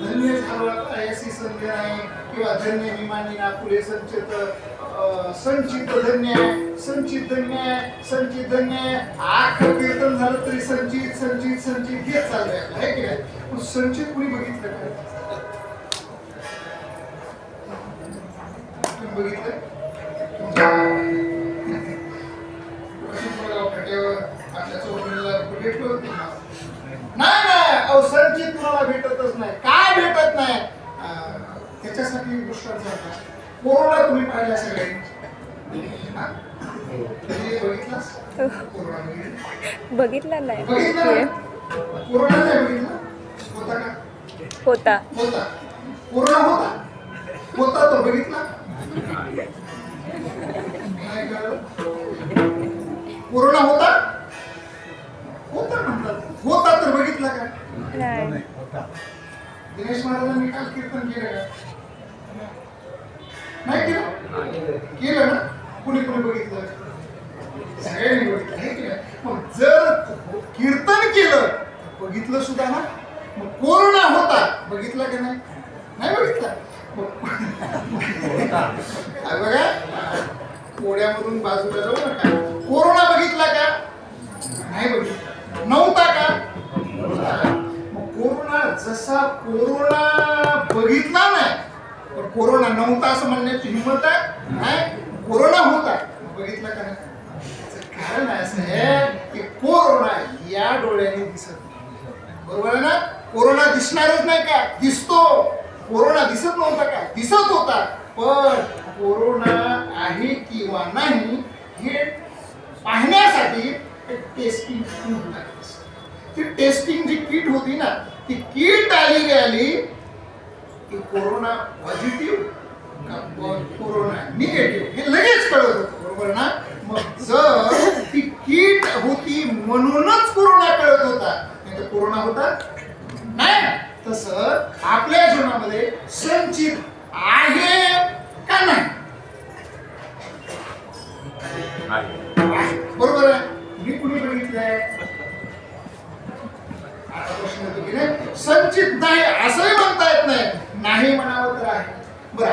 धन्य झालो आता याची संज्ञा नाही किंवा धन्य विमानी नागपुरे संचित संचेत संचित धन्य आहे, संचित धन्य आहे, संचित धन्य आहे. कीर्तन झालं तरी संचित संचित संचित घेत चाललंय आहे की नाही? संचित कुणी बघितलं काय बघितलं? आपल्या चौकडीला भेटलो ना? नाही नाही अहो संचित तुम्हाला भेटतच नाही. काय भेटत नाही? त्याच्यासाठी गोष्ट झाला. कोरोना तुम्ही पाहिला सगळ्यांनी हा? कोरोना बघितला? नाही. होता कोरोना होता. होता. तर बघितला? कोरोना होता? होता म्हणतात. होता तर बघितला का? नाही. दिनेश महाराजांनी काल कीर्तन केलं का केलं ना कुणी कुणी बघितलं? सगळ्यांनी बघितलं नाही मग जर कीर्तन केलं बघितलं सुद्धा ना. मग कोरोना होता बघितला का नाही? नाही बघितला. हा बघा कोड्यामधून बाजूला जाऊ नका. कोरोना बघितला का? नाही बघितला. नव्हता का. मग कोरोना जसा कोरोना बघितला नाही पण कोरोना नव्हता असं म्हणण्याची हिंमत आहे. काय कोरोना होता बघितलं का नाही? कारण असं आहे की कोरोना या डोळ्याने दिसत नाही. बरोबर आहे ना? कोरोना दिसणारच नाही का? दिसतो. कोरोना दिसत नव्हता का? दिसत होता. पण कोरोना आहे किंवा नाही हे पाहण्यासाठी टेस्टिंग किट ती टेस्टिंग जी किट होती ना ती किट आली गेली आली की कोरोना पॉझिटिव्ह कोरोना निगेटिव्ह हे लगेच कळत होतं. बरोबर ना? मग जर ती किट होती म्हणूनच कोरोना कळत होता. नाही तर कोरोना होता नाही. तसं आपल्या जीवनामध्ये संचित आहे का नाही? बरोबर आहे? मी कुणी बघितलंय? संचित नाही असंही म्हणता येत नाही. नाही म्हणावं तर आहे. बरं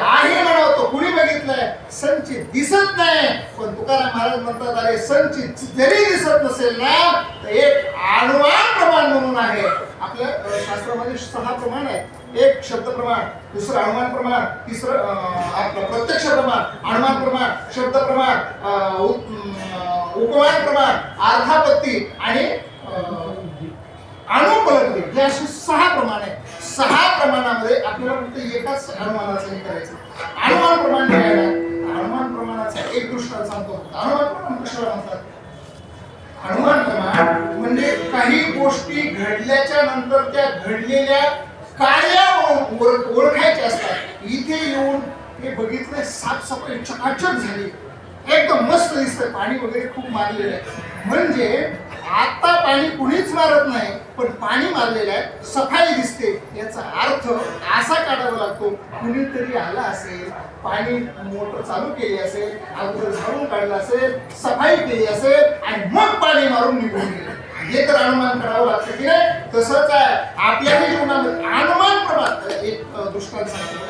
कुणी संचित दिसत नाही. पण तुकाराम महाराज म्हणतात अरे संचित जरी दिसत नसेल ना तर एक आणवान प्रमाण म्हणून आहे. आपल्या शास्त्रामध्ये सहा प्रमाण आहेत. एक शब्द प्रमाण दुसरं अनुमान प्रमाण तिसरं आपलं प्रत्यक्ष प्रमाण अनुमान प्रमाण शब्द प्रमाण अं, उपमान प्रमाण अर्थापत्ती आणि अं, अनुपलब्धी हे असे सहा प्रमाण आहेत. सहा प्रमाणामध्ये आपल्याला फक्त एकाच अनुमानाचं हे करायचं. घडलेल्या काळ्या ओळखायच्या असतात. इथे येऊन हे बघितलं साफसफाई चकाचक झाली. एकदम मस्त दिसतंय पाणी वगैरे खूप मारलेलं आहे. म्हणजे आता पाणी कुणीच मारत नाही पण पाणी मारलेलं आहे. सफाई दिसते. याचा अर्थ असा काढावा लागतो. कुणीतरी आला असेल पाणी मोटर चालू केली असेल अगोदर झाडून काढलं असेल सफाई केली असेल आणि मग पाणी मारून निघून गेले. हे तर अनुमान करावं लागतं की नाही? तसंच आहे. आपल्याही जीवनामध्ये अनुमान प्रमाण एक दृष्टांत सांगतो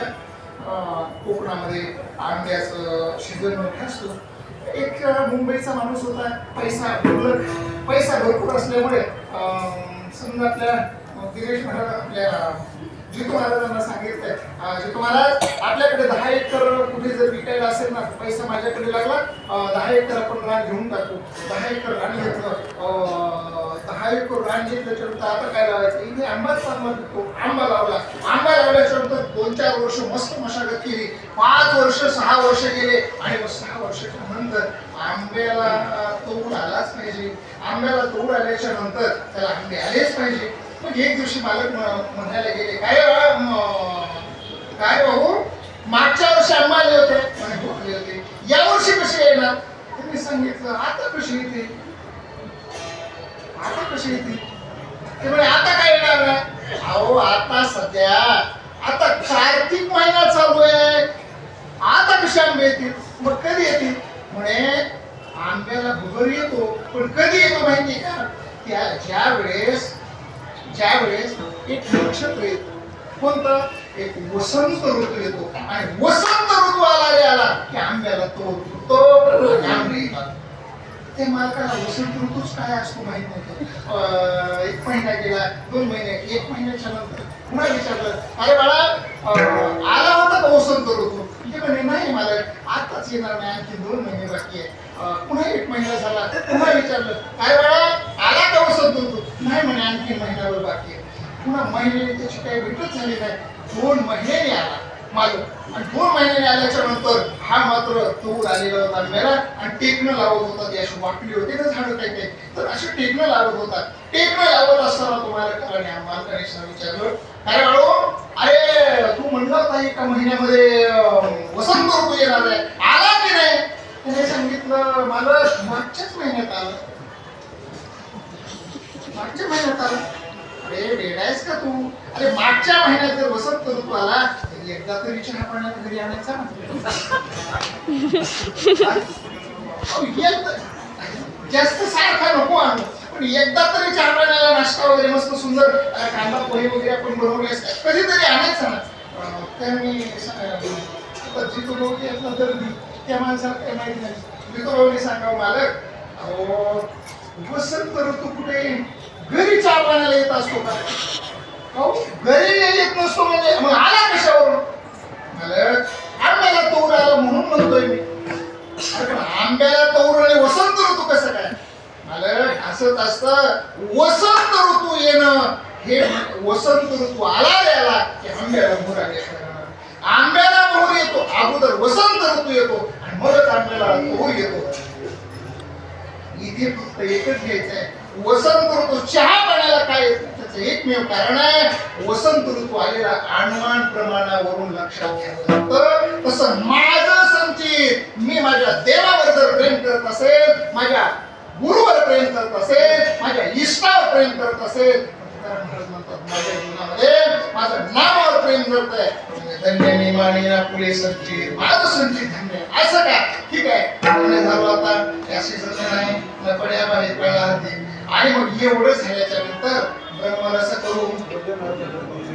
कोकणामध्ये आंब्याचं सीझन मोठा असतो. एक मुंबईचा माणूस होता. पैसा भरपूर पैसा भरपूर असल्यामुळे समजा आपल्या दिनेश महाराज आपल्या जितू महाराजांना सांगितलंय अं, जितू महाराज आपल्याकडे दहा एकर कुठे जर विकायला असेल ना पैसा माझ्याकडे लागला दहा एकर आपण रान घेऊन टाकू. दहा एकर रान घेतलं दहा एकर रान घेतल्याच्या नंतर आता काय लावायचं? इथे आंबाच चांगला पिकतो आंबा लावला. आंबा लावल्याच्या नंतर दोन चार वर्ष मस्त मशागत केली. पाच वर्ष सहा वर्ष गेले आणि मग सहा वर्षाच्या नंतर आंब्याला तोड आलाच पाहिजे. आंब्याला तोड आल्याच्यानंतर त्याला आंबे आलेच पाहिजे. मग एक दिवशी मालक म्हणायला गेले काय काय भाऊ? मागच्या वर्षी आंबा आले होते. म्हणे हो होते. या वर्षी कसे येणार? त्यांनी सांगितलं आता कशी येते? आता कशी येते? ते म्हणे आता काय येणार नाही अहो आता सध्या आता कार्तिक महिना चालू आहे. आता कसे आंबे येतील? मग कधी येतील? म्हणे आंब्याला भुगर येतो पण कधी येतो माहितीये का? त्या ज्या वेळेस ज्यावेळेस एक नक्षत्र येतो. कोणतं? एक वसंत ऋतू येतो आणि वसंत ऋतू आला रे आला की आंब्याला तो तो आंबे येतात. मालकाला वसंत ऋतूच काय असतो माहीत नाही. अं, एक महिना गेला दोन महिने एक महिन्याच्या नंतर पुन्हा विचारलं अरे बाळा आला होता का वसंत ऋतू? ते म्हणे नाही मला आताच येणार नाही आणखी दोन महिने बाकी आहे. पुन्हा एक महिना झाला. पुन्हा विचारलं काय बाळा आला का वसंत ऋतू नाही म्हणे आणखी महिनाभर बाकी आहे पुन्हा महिन्याने त्याची काही भेटच झाली नाही. दोन महिन्याने आला मालक. आणि दोन महिन्याने आल्याच्यानंतर हा मात्र तूर आलेला होता मेला आणि टेकणं लावत होता. ती अशी वाटली होती ना झाडं काही काही. तर अशी टेकणं लावत होता. टेकणं लावत असताना तुम्हाला कारण मालकाने विचारलं. अरे अळो अरे तू म्हणला होता एका महिन्यामध्ये वसंत ऋतू येणार आहे. आला की नाही? त्याने सांगितलं मला मागच्याच महिन्यात आलं. मागच्या महिन्यात आलं. अरे वेडायस का तू? अरे मागच्या महिन्यात जर वसंत ऋतू आला तर एकदा तरी चहा पाण्यात घरी आणायचा ना. अहो, जास्त सारखा नको आणू. पण एकदा तरी चहा पाण्याला नाश्ता वगैरे मस्त सुंदर कांदा पोहे वगैरे आपण बनवले असतात कधीतरी आणायचा ना. त्या मी स- आता जितू भाऊ तर त्या माणसाला काही माहिती नाही. जितू तो सांगावं मालक अहो वसंत ऋतू कुठे घरी चहा पाण्याला येत असतो का? हो? घरी येत नसतो म्हणजे. मग आला कशावरून? आंब्याला तोर आला म्हणून म्हणतोय मी. आंब्याला तोड आणि वसंत ऋतू कसं काय? मालक असंच असत वसंत ऋतू येणं हे वसंत ऋतू आला रे की आंब्याला मोर आले आंब्याला मोर येतो. अगोदर वसंत ऋतू येतो आणि मगच आंब्याला मोर येतो. इथे फक्त एकच घ्यायचं आहे वसंत ऋतू चहा पाण्याला काय येतं? त्याचं कारण आहे वसंत ऋतू आलेला अनुमान प्रमाणावरून लक्षात घ्यावं लागतं तसं माझं संचित मी माझ्या देवावर जर प्रेम करत असेल माझ्या गुरुवर प्रेम करत असेल माझ्या इष्टावर प्रेम करत असेल माझ्या जीवनामध्ये माझं नामावर प्रेम करत आहे म्हणजे धन्य निमाणी ना पुढे संचित माझं संचित धन्य. आहे. असं का? ठीक आहे. झालं आता. नाही. पड्या बाहेर आणि मग एवढं झाल्याच्यानंतर ब्रह्मरस करू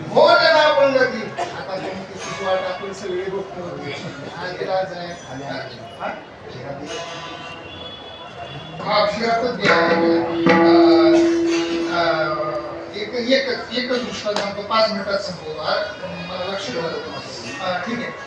भोजन आपण गती आता तुम्ही तिची वाट आपण सगळी गोष्ट होती आधी राज आहे हा? हा क्षीरापद जे आहे अं, अं, एक एकच एकच दृष्टांत सांगतो पाच मिनिटात संपवतो हा? मला लक्ष ठेवायला होतं. हा, ठीक आहे